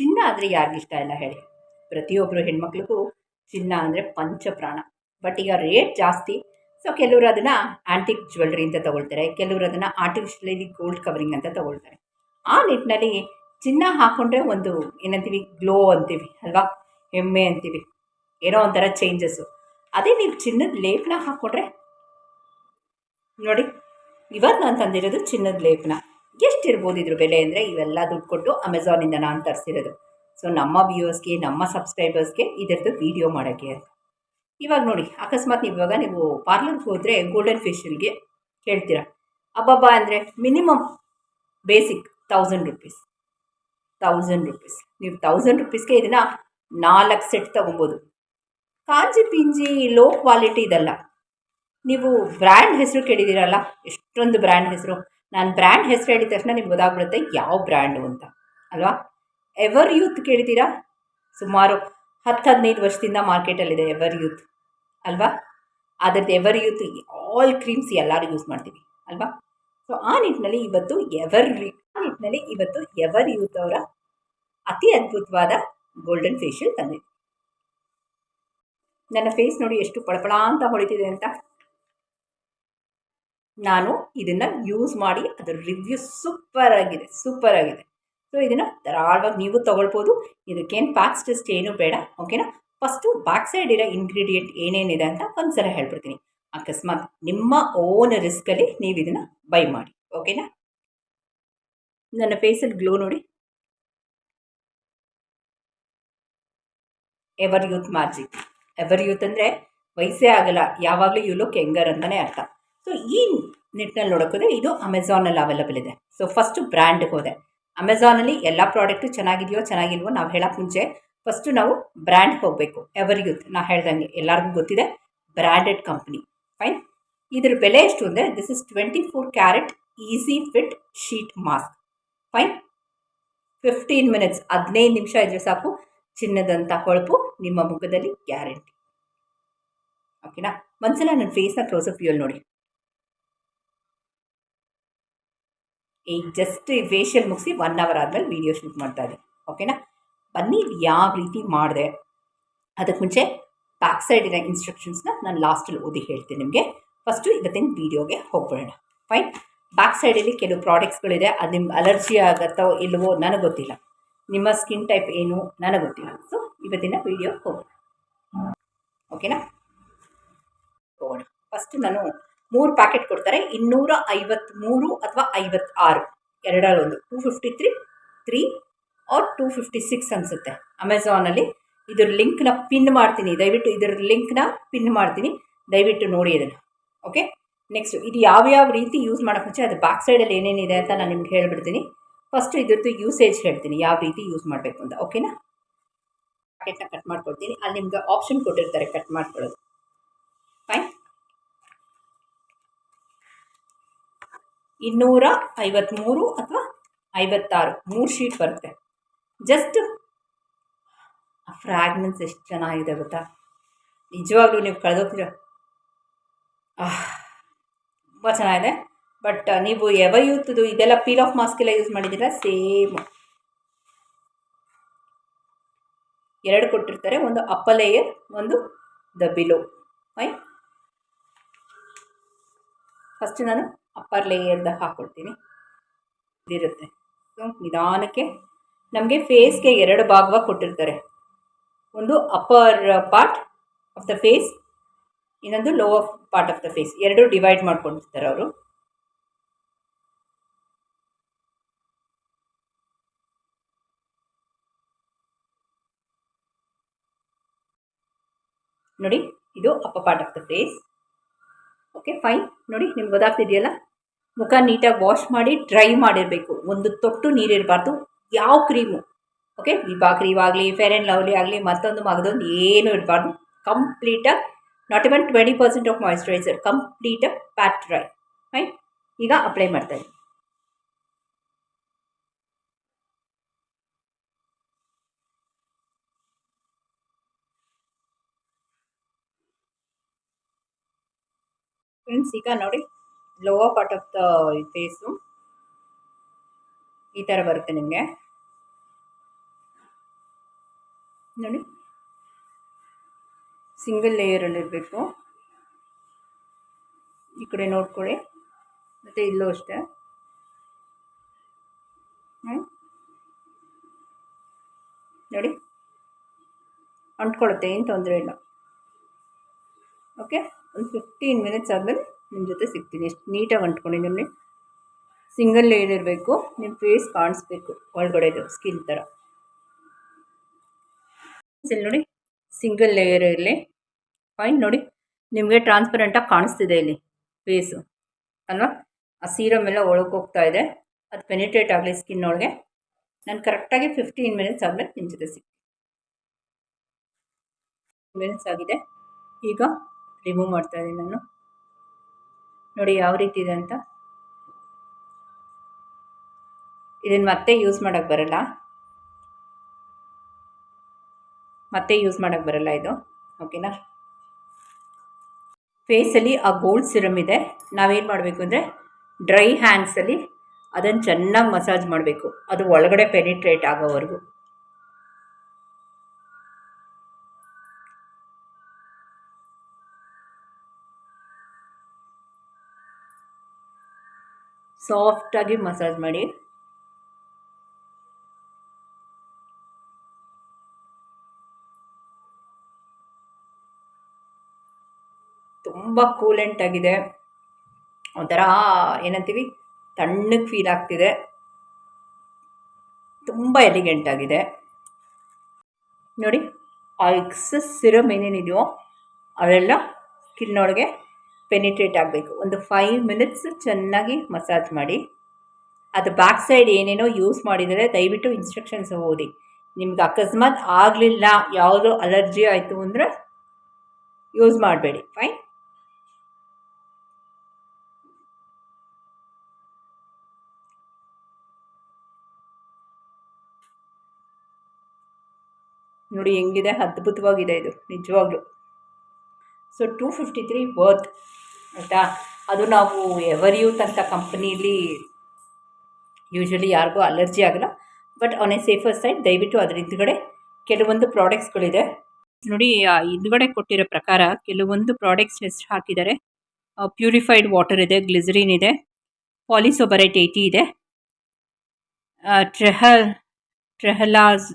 ಚಿನ್ನ ಅಂದರೆ ಯಾರಿಗಿಷ್ಟ ಇಲ್ಲ ಹೇಳಿ. ಪ್ರತಿಯೊಬ್ಬರು ಹೆಣ್ಮಕ್ಳಿಗೂ ಚಿನ್ನ ಅಂದರೆ ಪಂಚಪ್ರಾಣ. ಬಟ್ ಈಗ ರೇಟ್ ಜಾಸ್ತಿ. ಸೊ ಕೆಲವರು ಅದನ್ನು ಆ್ಯಂಟಿಕ್ ಜ್ಯುವೆಲ್ರಿ ಅಂತ ತೊಗೊಳ್ತಾರೆ. ಕೆಲವರು ಅದನ್ನು ಆರ್ಟಿಫಿಷಿಯಲಿ ಗೋಲ್ಡ್ ಕವರಿಂಗ್ ಅಂತ ತೊಗೊಳ್ತಾರೆ. ಆ ನಿಟ್ಟಿನಲ್ಲಿ ಚಿನ್ನ ಹಾಕ್ಕೊಂಡ್ರೆ ಒಂದು ಏನಂತೀವಿ ಗ್ಲೋ ಅಂತೀವಿ ಅಲ್ವಾ? ಹೆಮ್ಮೆ ಅಂತೀವಿ. ಏನೋ ಒಂಥರ ಚೇಂಜಸ್ಸು ಅದೇ ನೀವು ಚಿನ್ನದ ಲೇಪನ ಹಾಕ್ಕೊಂಡ್ರೆ ನೋಡಿ ಇವತ್ತು ನಾನು ತಂದಿರೋದು ಚಿನ್ನದ ಲೇಪನ. ಎಷ್ಟಿರ್ಬೋದು ಇದ್ರ ಬೆಲೆ ಅಂದರೆ ಇವೆಲ್ಲ ದುಡ್ಡು ಕೊಟ್ಟು ಅಮೆಝಾನಿಂದ ನಾನು ತರಿಸಿರೋದು. ಸೊ ನಮ್ಮ ವ್ಯೂವರ್ಸ್ಗೆ ನಮ್ಮ ಸಬ್ಸ್ಕ್ರೈಬರ್ಸ್ಗೆ ಇದರದ್ದು ವೀಡಿಯೋ ಮಾಡೋಕ್ಕೆ ಅಂತ. ಇವಾಗ ನೋಡಿ, ಅಕಸ್ಮಾತ್ ನೀವು ಇವಾಗ ನೀವು ಪಾರ್ಲರ್ಗೆ ಹೋದರೆ ಗೋಲ್ಡನ್ ಫೇಶಿಯಲ್ಗೆ ಕೇಳ್ತೀರಾ ಅಬ್ಬಬ್ಬ, ಅಂದರೆ minimum basic thousand rupees thousand rupees ನೀವು ತೌಸಂಡ್ ರುಪೀಸ್ಗೆ ಇದನ್ನು ನಾಲ್ಕು ಸೆಟ್ ತೊಗೊಬೋದು. ಕಾಂಜಿ ಪಿಂಜಿ ಲೋ ಕ್ವಾಲಿಟಿ ಇದಲ್ಲ. ನೀವು ಬ್ರ್ಯಾಂಡ್ ಹೆಸರು ಕೇಳಿದ್ದೀರಲ್ಲ ಎಷ್ಟೊಂದು ಬ್ರ್ಯಾಂಡ್ ಹೆಸರು. ನಾನು ಬ್ರ್ಯಾಂಡ್ ಹೆಸರು ಹೇಳಿದ ತಕ್ಷಣ ನಿಮ್ಗೆ ಗೊತ್ತಾಗ್ಬಿಡುತ್ತೆ ಯಾವ ಬ್ರ್ಯಾಂಡು ಅಂತ, ಅಲ್ವಾ? ಎವರ್ ಯೂತ್ ಕೇಳಿದ್ದೀರಾ ಸುಮಾರು ಹತ್ತು ಹದಿನೈದು ವರ್ಷದಿಂದ ಮಾರ್ಕೆಟಲ್ಲಿದೆ ಎವರ್ ಯೂತ್ ಅಲ್ವಾ? ಅದರದ್ದು ಎವರ್ ಯೂತ್ ಆಲ್ ಕ್ರೀಮ್ಸ್ ಎಲ್ಲರೂ ಯೂಸ್ ಮಾಡ್ತೀವಿ, ಅಲ್ವಾ? ಸೊ ಆ ನಿಟ್ಟಿನಲ್ಲಿ ಇವತ್ತು ಎವರ್ ಆ ನಿಟ್ಟಿನಲ್ಲಿ ಇವತ್ತು ಎವರ್ ಯೂತ್ ಅವರ ಅತಿ ಅದ್ಭುತವಾದ ಗೋಲ್ಡನ್ ಫೇಶಿಯಲ್ ತಂದಿದೆ. ನನ್ನ ಫೇಸ್ ನೋಡಿ ಎಷ್ಟು ಪಳಪಳ ಅಂತ ಹೊಳಿತಿದೆ ಅಂತ. ನಾನು ಇದನ್ನು ಯೂಸ್ ಮಾಡಿ ಅದರ ರಿವ್ಯೂ ಸೂಪರ್ ಆಗಿದೆ ಸೂಪರ್ ಆಗಿದೆ. ಸೊ ಇದನ್ನು ಧಾರಾಳವಾಗಿ ನೀವು ತೊಗೊಳ್ಬೋದು. ಇದಕ್ಕೇನು ಪ್ಯಾಕ್ಸ್ ಟೆಸ್ಟ್ ಏನೂ ಬೇಡ ಓಕೆನಾ ಫಸ್ಟು ಬ್ಯಾಕ್ ಸೈಡ್ ಇರೋ ಇಂಗ್ರೀಡಿಯೆಂಟ್ ಏನೇನಿದೆ ಅಂತ ಒಂದ್ಸಲ ಹೇಳ್ಬಿಡ್ತೀನಿ. ಅಕಸ್ಮಾತ್ ನಿಮ್ಮ ಓನ್ ರಿಸ್ಕಲ್ಲಿ ನೀವು ಇದನ್ನು ಬೈ ಮಾಡಿ ಓಕೆನಾ ನನ್ನ ಫೇಸಲ್ಲಿ ಗ್ಲೋ ನೋಡಿ. Ever Youth magic Ever Youth ಅಂದರೆ ವಯಸ್ಸೇ ಆಗಲ್ಲ, ಯಾವಾಗಲೂ ಯು ಲುಕ್ ಯಂಗರ್ ಅಂತಲೇ ಅರ್ಥ. ಸೊ ಈ ನಿಟ್ಟಿನಲ್ಲಿ ನೋಡೋಕೋದ್ರೆ ಇದು ಅಮೆಝಾನಲ್ಲಿ ಅವೈಲಬಲ್ ಇದೆ. ಸೊ ಫಸ್ಟು ಬ್ರ್ಯಾಂಡ್ಗೆ ಹೋದೆ. ಅಮೆಝಾನಲ್ಲಿ ಎಲ್ಲ ಪ್ರಾಡಕ್ಟು ಚೆನ್ನಾಗಿದೆಯೋ, ಚೆನ್ನಾಗಿಲ್ವೋ ನಾವು ಹೇಳೋಕ್ಕೆ ಮುಂಚೆ ಫಸ್ಟು ನಾವು ಬ್ರ್ಯಾಂಡ್ಗೆ ಹೋಗಬೇಕು. ಎವರ್ ಯೂತ್ ನಾ ಹೇಳ್ದಂಗೆ ಎಲ್ಲರಿಗೂ ಗೊತ್ತಿದೆ ಬ್ರ್ಯಾಂಡೆಡ್ ಕಂಪ್ನಿ ಫೈನ್ ಇದ್ರ ಬೆಲೆ ಎಷ್ಟು ಅಂದರೆ this is twenty four carat easy fit sheet mask fine fifteen minutes ಹದಿನೈದು ನಿಮಿಷ ಇದ್ರೆ ಸಾಕು. ಚಿನ್ನದಂಥ ಹೊಳಪು, ನಿಮ್ಮ ಮುಖದಲ್ಲಿ ಗ್ಯಾರಂಟಿ ಓಕೆನಾ ಒಂದ್ಸಲ ನನ್ನ ಫೇಸ್ನ ಕ್ಲೋಸಪ್ ವ್ಯೂಲ್ ನೋಡಿ. ಈಗ ಜಸ್ಟ್ ಈ ಫೇಶಿಯಲ್ ಮುಗಿಸಿ ಒನ್ ಅವರ್ ಆದಮೇಲೆ ವೀಡಿಯೋ ಶೂಟ್ ಮಾಡ್ತಾ ಇದ್ದೀನಿ. ಓಕೆನಾ ಬನ್ನಿ ಯಾವ ರೀತಿ ಮಾಡಿದೆ. ಅದಕ್ಕೆ ಮುಂಚೆ ಬ್ಯಾಕ್ ಸೈಡಿನ ಇನ್ಸ್ಟ್ರಕ್ಷನ್ಸ್ನ ನಾನು ಲಾಸ್ಟಲ್ಲಿ ಓದಿ ಹೇಳ್ತೀನಿ ನಿಮಗೆ. ಫಸ್ಟು ಇವತ್ತಿನ ವೀಡಿಯೋಗೆ ಹೋಗ್ಬಿಡೋಣ ಫೈನ್ ಬ್ಯಾಕ್ ಸೈಡಲ್ಲಿ ಕೆಲವು ಪ್ರಾಡಕ್ಟ್ಸ್ಗಳಿದೆ ಅದು ನಿಮ್ಗೆ ಅಲರ್ಜಿ ಆಗುತ್ತೋ ಇಲ್ಲವೋ ನನಗೆ ಗೊತ್ತಿಲ್ಲ. ನಿಮ್ಮ ಸ್ಕಿನ್ ಟೈಪ್ ಏನು ನನಗೆ ಗೊತ್ತಿಲ್ಲ. ಸೊ ಇವತ್ತಿನ ವೀಡಿಯೋ ಹೋಗೋಣ ಓಕೆನಾ ಹೋಗೋಣ. ಫಸ್ಟ್ ನಾನು ಮೂರು ಪ್ಯಾಕೆಟ್ ಕೊಡ್ತಾರೆ. ಇನ್ನೂರ ಐವತ್ತ್ಮೂರು ಅಥವಾ ಐವತ್ತಾರು. ಎರಡರಲ್ಲೊಂದು. Two fifty three three or two fifty six ಅನಿಸುತ್ತೆ ಅಮೆಝಾನಲ್ಲಿ ಇದ್ರ ಲಿಂಕ್ನ ಪಿನ್ ಮಾಡ್ತೀನಿ. ದಯವಿಟ್ಟು ಇದ್ರ ಲಿಂಕ್ನ ಪಿನ್ ಮಾಡ್ತೀನಿ. ದಯವಿಟ್ಟು ನೋಡಿ ಅದನ್ನು ಓಕೆ ನೆಕ್ಸ್ಟು ಇದು ಯಾವ್ಯಾವ ರೀತಿ ಯೂಸ್ ಮಾಡೋಕೆ ಮುಂಚೆ ಅದು ಬ್ಯಾಕ್ ಸೈಡಲ್ಲಿ ಏನೇನಿದೆ ಅಂತ ನಾನು ನಿಮ್ಗೆ ಹೇಳ್ಬಿಡ್ತೀನಿ. ಫಸ್ಟ್ ಇದ್ರದ್ದು ಯೂಸೇಜ್ ಹೇಳ್ತೀನಿ. ಯಾವ ರೀತಿ ಯೂಸ್ ಮಾಡಬೇಕು ಅಂತ. ಓಕೆನಾ ಪ್ಯಾಕೆಟ್ನ ಕಟ್ ಮಾಡ್ಕೊಡ್ತೀನಿ. ಅಲ್ಲಿ ನಿಮ್ಗೆ ಆಪ್ಷನ್ ಕೊಟ್ಟಿರ್ತಾರೆ ಕಟ್ ಮಾಡ್ಕೊಳ್ಳೋದು. ಫೈನ್ ಇನ್ನೂರ ಐವತ್ತ್ಮೂರು ಅಥವಾ ಐವತ್ತಾರು. ಮೂರು ಶೀಟ್ ಬರುತ್ತೆ. ಜಸ್ಟ್ ಆ ಫ್ರ್ಯಾಗ್ನೆನ್ಸ್ ಎಷ್ಟು ಚೆನ್ನಾಗಿದೆ ಗೊತ್ತಾ? ನಿಜವಾಗ್ಲೂ ನೀವು ಕಳೆದೋಗ್ತೀರ ತುಂಬ ಚೆನ್ನಾಗಿದೆ. ಬಟ್ ನೀವು ಯಾವ ಯೂತ್ದು ಇದೆಲ್ಲ ಪೀಲ್ ಆಫ್ ಮಾಸ್ಕ್ ಎಲ್ಲ ಯೂಸ್ ಮಾಡಿದ್ದೀರ? ಸೇಮ್ ಎರಡು ಕೊಟ್ಟಿರ್ತಾರೆ. ಒಂದು ಅಪ್ಪ ಲೇಯರ್ ಒಂದು ದ ಬಿಲೋ ಫೈನ್ ಫಸ್ಟ್ ನಾನು ಅಪ್ಪರ್ ಲೇಯರ್ದ ಹಾಕ್ಕೊಡ್ತೀನಿ ಇದಿರುತ್ತೆ. ಸೊ ನಿಧಾನಕ್ಕೆ ನಮಗೆ ಫೇಸ್ಗೆ ಎರಡು ಭಾಗವಾಗಿ ಕೊಟ್ಟಿರ್ತಾರೆ. ಒಂದು upper part of the face ಇನ್ನೊಂದು lower part of the face ಎರಡು ಡಿವೈಡ್ ಮಾಡ್ಕೊಂಡಿರ್ತಾರೆ ಅವರು. ನೋಡಿ, ಇದು upper part of the face okay fine ನೋಡಿ, ನಿಮ್ಗೆ ಗೊತ್ತಾಗ್ತಿದೆಯಲ್ಲ? ಮುಖ ನೀಟಾಗಿ ವಾಶ್ ಮಾಡಿ ಡ್ರೈ ಮಾಡಿರಬೇಕು. ಒಂದು ತೊಟ್ಟು ನೀರಿರಬಾರ್ದು ಯಾವ ಕ್ರೀಮು ಓಕೆ ವಿಭಾ ಕ್ರೀಮ್ ಆಗಲಿ ಫೇರ್ ಆ್ಯಂಡ್ ಲವ್ಲಿ ಆಗಲಿ, ಮತ್ತೊಂದು ಮಗದೊಂದು ಏನೂ ಇರಬಾರ್ದು. ಕಂಪ್ಲೀಟಾಗಿ not even twenty percent of moisturiser ಕಂಪ್ಲೀಟಾಗಿ ಪ್ಯಾಟ್ ಡ್ರೈ ಫೈನ್ ಈಗ ಅಪ್ಲೈ ಮಾಡ್ತಾ ಇದ್ದೀನಿ. ಫ್ರೆಂಡ್ಸ್ ಈಗ ನೋಡಿ. Lower part of the face ಈ ಥರ ಬರುತ್ತೆ ನಿಮಗೆ. ನೋಡಿ. ಸಿಂಗಲ್ ಲೇಯರಲ್ಲಿರಬೇಕು ಈ ಕಡೆ ನೋಡ್ಕೊಳ್ಳಿ. ಮತ್ತು ಇಲ್ಲೂ ಅಷ್ಟೇ. ನೋಡಿ. ಅಂಟ್ಕೊಳ್ಳುತ್ತೆ, ಏನು ತೊಂದರೆ ಇಲ್ಲ. ಓಕೆ ಒಂದು ಫಿಫ್ಟೀನ್ ಮಿನಿಟ್ಸ್ ಆದಮೇಲೆ ನಿಮ್ಮ ಜೊತೆ ಸಿಗ್ತೀನಿ. ಎಷ್ಟು ನೀಟಾಗಿ ಅಂಟ್ಕೊಂಡಿದ್ದೀನಿ ಸಿಂಗಲ್ ಲೇಯರ್ ಇರಬೇಕು. ನಿಮ್ಮ ಫೇಸ್ ಕಾಣಿಸ್ಬೇಕು. ಒಳಗಡೆದು ಸ್ಕಿನ್ ಥರ ಇಲ್ಲಿ ನೋಡಿ ಸಿಂಗಲ್ ಲೇಯರ್ ಇರಲಿ. ಫೈನ್ ನೋಡಿ. ನಿಮಗೆ ಟ್ರಾನ್ಸ್ಪರೆಂಟಾಗಿ ಕಾಣಿಸ್ತಿದೆ ಇಲ್ಲಿ ಫೇಸು ಅಲ್ವಾ? ಆ ಸೀರಮ್ ಎಲ್ಲ ಒಳಗೆ ಹೋಗ್ತಾ ಇದೆ. ಅದು ಪೆನಿಟ್ರೇಟ್ ಆಗಲಿ ಸ್ಕಿನ್ ಒಳಗೆ. ನಾನು ಕರೆಕ್ಟಾಗಿ ಫಿಫ್ಟೀನ್ ಮಿನಿಟ್ಸ್ ಆದಮೇಲೆ ನಿಮ್ಮ ಜೊತೆ ಸಿಗ್ತೀನಿ. ಮಿನಿಟ್ಸ್ ಆಗಿದೆ. ಈಗ ರಿಮೂವ್ ಮಾಡ್ತಾ ಇದ್ದೀನಿ ನಾನು. ನೋಡಿ ಯಾವ ರೀತಿ ಇದೆ ಅಂತ. ಇದನ್ನು ಮತ್ತೆ ಯೂಸ್ ಮಾಡೋಕ್ಕೆ ಬರಲ್ಲ. ಮತ್ತೆ ಯೂಸ್ ಮಾಡೋಕ್ಕೆ ಬರಲ್ಲ ಇದು. ಓಕೆನಾ ಫೇಸಲ್ಲಿ ಆ ಗೋಲ್ಡ್ ಸಿರಮ್ ಇದೆ. ನಾವೇನು ಮಾಡಬೇಕು ಅಂದರೆ ಡ್ರೈ ಹ್ಯಾಂಡ್ಸಲ್ಲಿ ಅದನ್ನು ಚೆನ್ನಾಗಿ ಮಸಾಜ್ ಮಾಡಬೇಕು. ಅದು ಒಳಗಡೆ ಪೆನಿಟ್ರೇಟ್ ಆಗೋವರೆಗೂ. ಸಾಫ್ಟಾಗಿ ಮಸಾಜ್ ಮಾಡಿ. ತುಂಬ ಕೂಲೆಂಟ್ ಆಗಿದೆ. ಒಂಥರ ಏನಂತೀವಿ? ತಣ್ಣಗೆ ಫೀಲ್ ಆಗ್ತಿದೆ. ತುಂಬ ಎಲಿಗೆಂಟ್ ಆಗಿದೆ. ನೋಡಿ, ಆ ಎಕ್ಸಸ್ ಸಿರಮ್ ಏನೇನಿದೆಯೋ, ಅವೆಲ್ಲ ಸ್ಕಿನ್ನೊಳಗೆ ಪೆನಿಟ್ರೇಟ್ ಆಗಬೇಕು. ಒಂದು ಫೈವ್ ಮಿನಿಟ್ಸ್ ಚೆನ್ನಾಗಿ ಮಸಾಜ್ ಮಾಡಿ. ಅದು ಬ್ಯಾಕ್ ಸೈಡ್ ಏನೇನೋ ಯೂಸ್ ಮಾಡಿದರೆ ದಯವಿಟ್ಟು ಇನ್ಸ್ಟ್ರಕ್ಷನ್ಸ್ ಓದಿ. ನಿಮ್ಗೆ ಅಕಸ್ಮಾತ್ ಆಗಲಿಲ್ಲ, ಯಾವುದೋ ಅಲರ್ಜಿ ಆಯಿತು ಅಂದರೆ ಯೂಸ್ ಮಾಡಬೇಡಿ. ಫೈನ್ ನೋಡಿ ಹೆಂಗಿದೆ, ಅದ್ಭುತವಾಗಿದೆ ಇದು. ನಿಜವಾಗ್ಲೂ. So two fifty three worth ಆಯಿತಾ? ಅದು ನಾವು ಎವರ್ ಯೂತ್ ಅಂತ ಕಂಪ್ನೀಲಿ ಯೂಶ್ವಲಿ ಯಾರಿಗೂ ಅಲರ್ಜಿ ಆಗಲ್ಲ. But on a safer side ದಯವಿಟ್ಟು ಅದ್ರ ಹಿಂದ್ಗಡೆ ಕೆಲವೊಂದು ಪ್ರಾಡಕ್ಟ್ಸ್ಗಳಿದೆ. ನೋಡಿ ಹಿಂದ್ಗಡೆ ಕೊಟ್ಟಿರೋ ಪ್ರಕಾರ ಕೆಲವೊಂದು ಪ್ರಾಡಕ್ಟ್ಸ್ ಹೆಸರು ಹಾಕಿದ್ದಾರೆ. ಪ್ಯೂರಿಫೈಡ್ ವಾಟರ್ ಇದೆ, ಗ್ಲಿಸರಿನ್ ಇದೆ, ಪಾಲಿಸೋಬರೈಟ್ ಏಯ್ಟಿ ಇದೆ. ಟ್ರೆಹಲ್ ಟ್ರೆಹಲಾಸ್,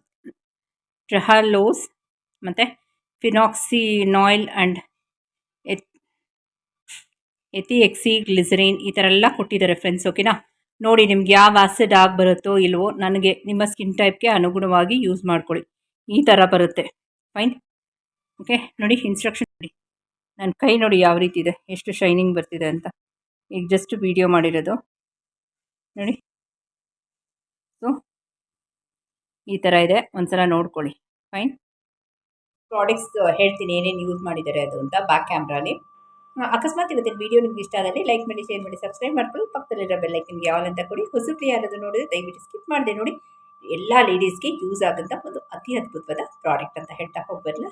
ಟ್ರೆಹಲೋಸ್, ಮತ್ತು ಫಿನಾಕ್ಸಿನಾಯಿಲ್ ಆ್ಯಂಡ್ ಎತಿ ಎಕ್ಸಿ, ಗ್ಲಿಸರಿನ್ ಈ ಥರ ಎಲ್ಲ ಕೊಟ್ಟಿದ್ದಾರೆ ಫ್ರೆಂಡ್ಸ್ ಓಕೆನಾ ನೋಡಿ ನಿಮ್ಗೆ ಯಾವ ಆಸಿಡ್ ಆಗಿ ಬರುತ್ತೋ ಇಲ್ವೋ ನನಗೆ ನಿಮ್ಮ ಸ್ಕಿನ್ ಟೈಪ್ಗೆ ಅನುಗುಣವಾಗಿ ಯೂಸ್ ಮಾಡ್ಕೊಳ್ಳಿ. ಈ ಥರ ಬರುತ್ತೆ. ಫೈನ್ ಓಕೆ ನೋಡಿ ಇನ್ಸ್ಟ್ರಕ್ಷನ್ ನೋಡಿ. ನನ್ನ ಕೈ ನೋಡಿ ಯಾವ ರೀತಿ ಇದೆ, ಎಷ್ಟು ಶೈನಿಂಗ್ ಬರ್ತಿದೆ ಅಂತ. ಈಗ ಜಸ್ಟ್ ವಿಡಿಯೋ ಮಾಡಿರೋದು. ನೋಡಿ. ಸೊ ಈ ಥರ ಇದೆ, ಒಂದ್ಸಲ ನೋಡ್ಕೊಳ್ಳಿ. ಫೈನ್ ಪ್ರಾಡಕ್ಟ್ಸ್ ಹೇಳ್ತೀನಿ, ಏನೇನು ಯೂಸ್ ಮಾಡಿದ್ದಾರೆ ಅದು ಅಂತ ಬ್ಯಾಕ್ ಕ್ಯಾಮ್ರಾಲಿ ಅಕಸ್ಮಾತ್ ಇವತ್ತಿನ ವೀಡಿಯೋ ನಿಮ್ಗೆ ಇಷ್ಟ ಆದರೆ ಲೈಕ್ ಮಾಡಿ ಶೇರ್ ಮಾಡಿ ಸಬ್ಸ್ಕ್ರೈಬ್ ಮಾಡ್ಕೊಳ್ಳಿ. ಪಕ್ಕದಲ್ಲಿರೋ ಬೆಲ್ಲೈಕನ್ಗೆ ಯಾವಲ್ ಅಂತ ಕೊಡಿ ಹೊಸಬ್ರು ಯಾರಾದರೂ ನೋಡಿದ್ರೆ ದಯವಿಟ್ಟು ಸ್ಕಿಪ್ ಮಾಡಿದೆ ನೋಡಿ. ಎಲ್ಲ ಲೇಡೀಸ್ಗೆ ಯೂಸ್ ಆಗೋಂಥ ಒಂದು ಅತಿ ಅದ್ಭುತವಾದ ಪ್ರಾಡಕ್ಟ್ ಅಂತ ಹೇಳ್ತಾ ಹೋಗ್ಬರಲ್ಲ